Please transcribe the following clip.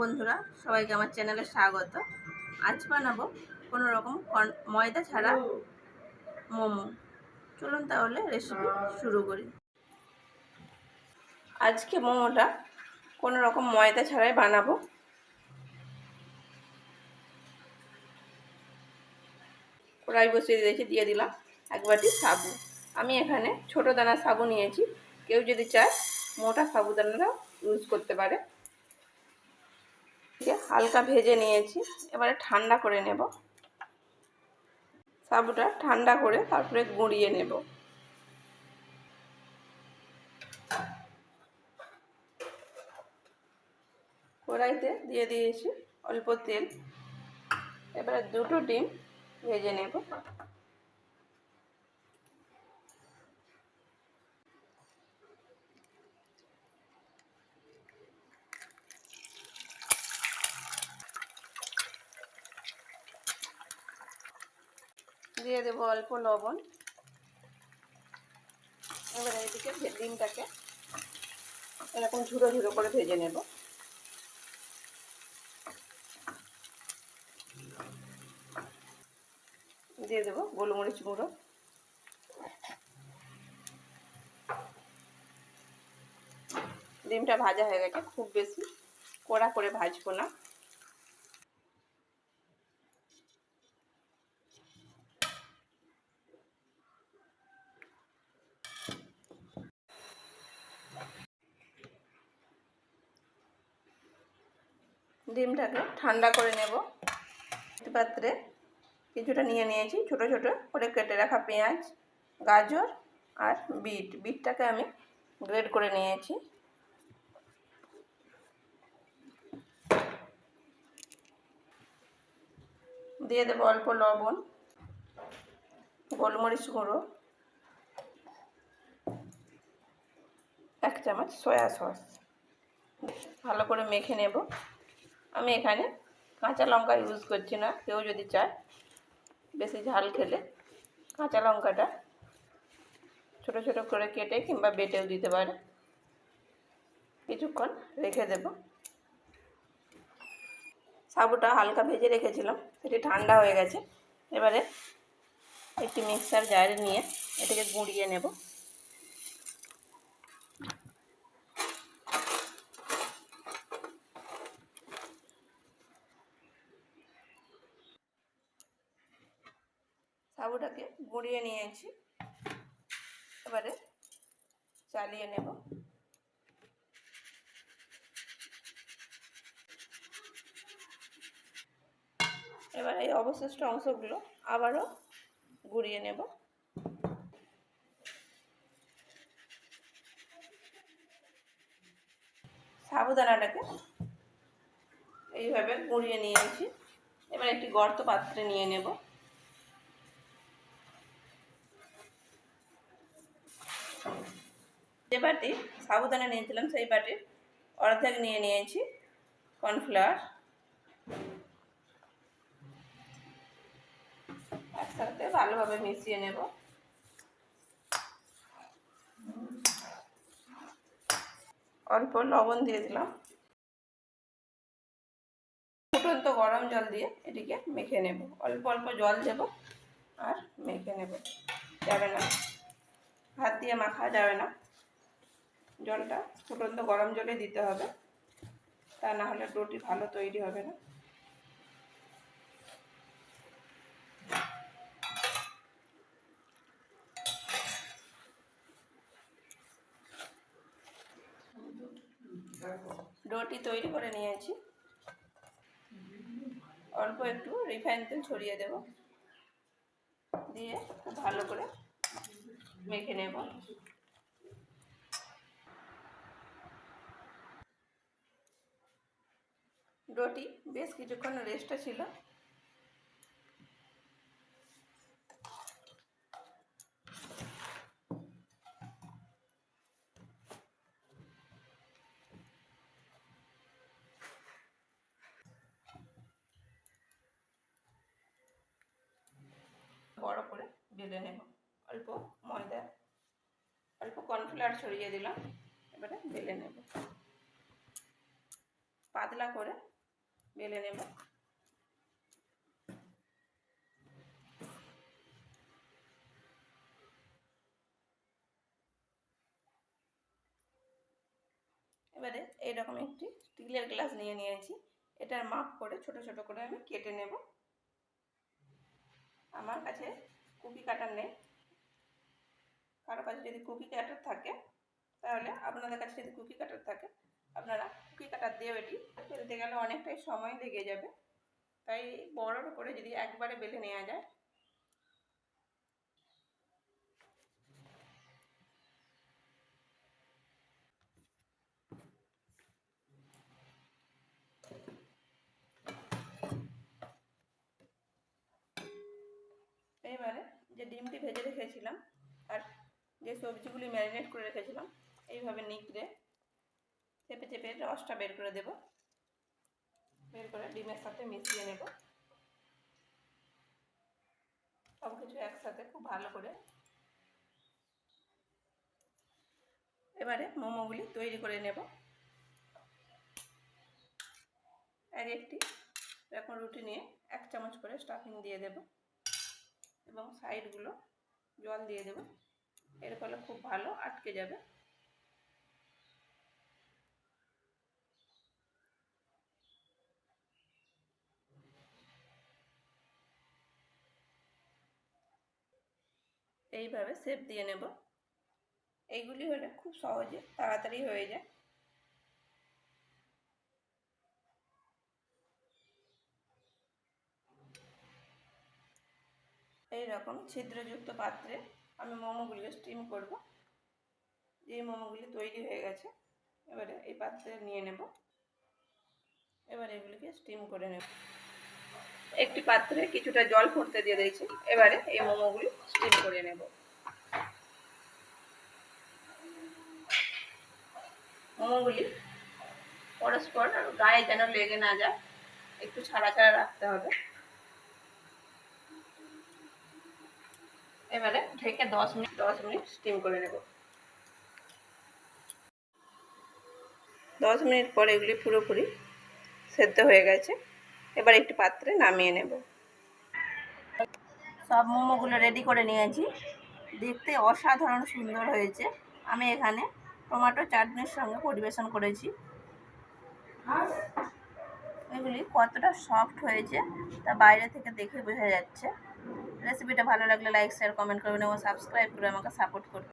বন্ধুরা, সবাইকে আমার চ্যানেলে স্বাগত। আজ বানাবো কোনো রকম ময়দা ছাড়া মোমো। চলুন তাহলে রেসিপি শুরু করি। আজকে মোমোটা কোনো রকম ময়দা ছাড়াই বানাবো। কড়াই বসিয়ে দিয়েছি দিয়ে দিলাম এক বাটি সাবু। আমি এখানে ছোট দানা সাবু নিয়েছি। কেউ যদি চায় মোটা সাবুদানাটাও ইউজ করতে পারে। হালকা ভেজে নিয়েছি। এবারে ঠান্ডা করে নেব। সাবুটা ঠান্ডা করে তারপরে গুঁড়িয়ে নেব। কড়াইতে দিয়ে দিয়েছি অল্প তেল। এবারে দুটো ডিম ভেজে নেব। দিয়ে দেবো অল্প লবণ। এবারে এদিকে ডিমটাকে এরকম ঝুড়ো ঝুড়ো করে ভেজে নেব। দিয়ে দেবো গোলমরিচ গুঁড়ো। ডিমটা ভাজা হয়ে গেছে, খুব বেশি কড়া করে ভাজবো না। ডিমটাকে ঠান্ডা করে নেব। পাত্রে কিছুটা নিয়ে নিয়েছি, ছোট ছোট করে কেটে রাখা পেঁয়াজ, গাজর আর বিট। বিটটাকে আমি গ্রেড করে নিয়েছি। দিয়ে দেবো অল্প লবণ, গোলমরিচ গুঁড়ো, এক চামচ সয়া সস। ভালো করে মেখে নেব। আমি এখানে কাঁচা লঙ্কা ইউজ করছি না, কেউ যদি চায় বেশি ঝাল খেলে কাঁচা লঙ্কাটা ছোট ছোট করে কেটে কিংবা বেটেও দিতে পারে। কিছুক্ষণ রেখে দেব। সাবুটা হালকা ভেজে রেখেছিলাম, সেটি ঠান্ডা হয়ে গেছে। এবারে একটি মিক্সার জারে নিয়ে এটাকে গুঁড়িয়ে নেব। সাবুটাকে গুঁড়িয়ে নিয়েছি। এবারে চালিয়ে নেব। এবার এই অবশিষ্ট অংশগুলো আবারও গুঁড়িয়ে নেব। সাবুদানাটাকে এইভাবে গুঁড়িয়ে নিয়েছি। এবার একটি গর্ত পাত্রে নিয়ে নেব। যে বাটি সাবুদানা নিয়েছিলাম, সেই বাটির অর্ধেক নিয়ে নিয়েছি, কর্নফ্লাওয়ার। একসাথে ভালোভাবে মিশিয়ে নেব। অল্প লবণ দিয়ে দিলাম। ফুটন্ত গরম জল দিয়ে এটিকে মেখে নেব। অল্প অল্প জল দেব আর মেখে নেব। যাবে না। হাত দিয়ে মাখা যাবে না। জলটা, ফুটন্ত গরম জলে দিতে হবে। তা না হলে রুটি ভালো তৈরি হবে না। ডোটি তৈরি করে নিয়েছি। অল্প একটু রিফাইন তেল ছড়িয়ে দেব। দিয়ে খুব ভালো করে মেখে নেব। ডোটি বেশ কিছুক্ষণ রেস্টে ছিল। বড় করে বেলে নেব। অল্প ময়দা, অল্প কর্নফ্লাওয়ার ছড়িয়ে দিলাম এবারে বেলে নেব পাতলা করে বেলে নেব। এবারে এইরকম একটি স্টিলের গ্লাস নিয়ে নিয়েছি। এটার মাপ করে ছোট ছোট করে আমি কেটে নেব। আমার কাছে কুকি কাটার নেই। কারও কাছে যদি কুকি কাটার থাকে, তাহলে আপনাদের কাছে যদি কুকি কাটার থাকে আপনারা কুকি কাটার দিয়েও এটি বেলতে গেলে অনেকটাই সময় লেগে যাবে। তাই বড়োর করে যদি একবারে বেলে নেওয়া যায়। এইবারে যে ডিমটি ভেজে রেখেছিলাম আর যে সবজিগুলি ম্যারিনেট করে রেখেছিলাম, এইভাবে নিকড়ে চেপে চেপে রসটা বের করে দেব। বের করে ডিমের সাথে মিশিয়ে নেব। সব কিছু একসাথে খুব ভালো করে। এবারে মোমোগুলি তৈরি করে নেব। আর একটি এরকম রুটি নিয়ে এক চামচ করে স্টাফিং দিয়ে দেব এবং সাইডগুলো জল দিয়ে দেব। এর ফলে খুব ভালো আটকে যাবে। এইভাবে শেপ দিয়ে নেব। এইগুলি হলে খুব সহজে তাড়াতাড়ি হয়ে যায়। এই রকম ছিদ্রযুক্ত পাত্রে আমি মোমোগুলিকে স্টিম করব। যে মোমোগুলি তৈরি হয়ে গেছে, এবারে এই পাত্রে নিয়ে নেব। এবার এগুলিকে স্টিম করে নেব। একটি পাত্রে কিছুটা জল ফুটতে দিয়ে দিয়েছি। এবারে এই মোমোগুলি স্টিম করে নেব। মোমোগুলি পরস্পর গায়ে যেন লেগে না যায়, একটু ছাড়া ছাড়া রাখতে হবে। এবারে ঢেকে দশ মিনিট দশ মিনিট স্টিম করে নেব। দশ মিনিট পরে এগুলি পুরোপুরি সেদ্ধ হয়ে গেছে। এবার একটি পাত্রে নামিয়ে নেব। সব মোমোগুলো রেডি করে নিয়েছি। দেখতে অসাধারণ সুন্দর হয়েছে। আমি এখানে টমেটো চাটনির সঙ্গে পরিবেশন করেছি। এগুলি কতটা সফট হয়েছে তা বাইরে থেকে দেখে বোঝা যাচ্ছে। রেসিপিটা ভালো লাগলে লাইক শেয়ার কমেন্ট করবেন এবং সাবস্ক্রাইব করে আমাকে সাপোর্ট করবেন।